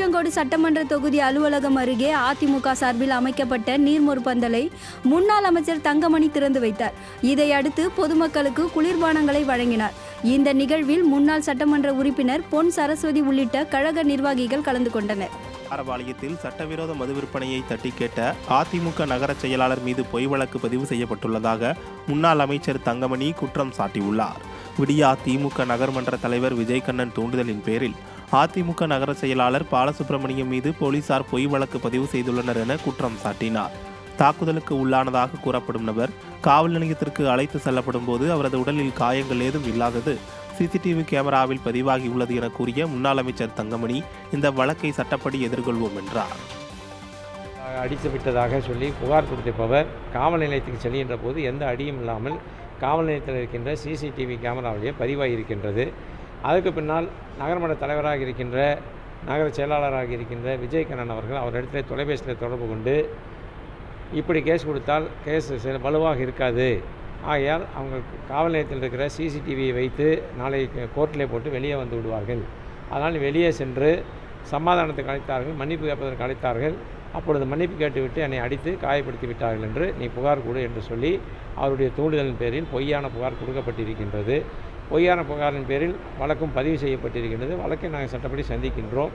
திருச்செங்கோடு சட்டமன்ற தொகுதி அலுவலகம் அருகே அதிமுக சார்பில் அமைக்கப்பட்ட நீர்மொரு முன்னாள் அமைச்சர் தங்கமணி திறந்து வைத்தார். இதையடுத்து பொதுமக்களுக்கு குளிர்பானங்களை வழங்கினார். இந்த நிகழ்வில் முன்னாள் சட்டமன்ற உறுப்பினர் பொன் சரஸ்வதி உள்ளிட்ட கழக நிர்வாகிகள் கலந்து கொண்டனர். ஆரபாளையத்தில் சட்டவிரோத மது விற்பனையை தட்டி கேட்ட அதிமுக நகர செயலாளர் மீது பொய் வழக்கு பதிவு செய்யப்பட்டுள்ளதாக முன்னாள் அமைச்சர் தங்கமணி குற்றம் சாட்டியுள்ளார். விடியா திமுக நகர்மன்ற தலைவர் விஜயகண்ணன் தூண்டுதலின் பேரில் அதிமுக நகர செயலாளர் பாலசுப்ரமணியம் மீது போலீசார் பொய் வழக்கு பதிவு செய்துள்ளனர் என குற்றம் சாட்டினார். தாக்குதலுக்கு உள்ளானதாக கூறப்படும் நபர் காவல் நிலையத்திற்கு அழைத்து செல்லப்படும் போது அவரது உடலில் காயங்கள் ஏதும் இல்லாதது சிசிடிவி கேமராவில் பதிவாகியுள்ளது என கூறிய முன்னாள் அமைச்சர் தங்கமணி இந்த வழக்கை சட்டப்படி எதிர்கொள்வோம் என்றார். அடித்து விட்டதாக சொல்லி புகார் கொடுத்திருப்பவர் காவல் நிலையத்துக்கு செல்கின்ற போது எந்த அடியும் இல்லாமல் காவல் நிலையத்தில் இருக்கின்ற சிசிடிவி கேமராவிலேயே பதிவாகி இருக்கின்றது அதுக்கு பின்னால் நகர்மன்ற தலைவராக இருக்கின்ற நகர செயலாளராக இருக்கின்ற விஜயகண்ணன் அவர்கள் அவரிடத்தில் தொலைபேசியில் தொடர்பு கொண்டு இப்படி கேஸ் கொடுத்தால் கேஸ் சில வலுவாக இருக்காது. ஆகையால் அவங்க காவல் நிலையத்தில் இருக்கிற சிசிடிவியை வைத்து நாளை கோர்ட்டிலே போட்டு வெளியே வந்து விடுவார்கள். அதனால் வெளியே சென்று சமாதானத்துக்கு அழைத்தார்கள் மன்னிப்பு கேட்பதற்கு அழைத்தார்கள் அப்பொழுது மன்னிப்பு கேட்டுவிட்டு என்னை அடித்து காயப்படுத்தி விட்டார்கள் என்று நீ புகார் கொடு என்று சொல்லி அவருடைய தூண்டுதலின் பேரில் பொய்யான புகார் கொடுக்கப்பட்டிருக்கின்றது. பொய்யான புகாரின் பேரில் வழக்கும் பதிவு செய்யப்பட்டிருக்கின்றது. வழக்கை நாங்கள் சட்டப்படி சந்திக்கின்றோம்.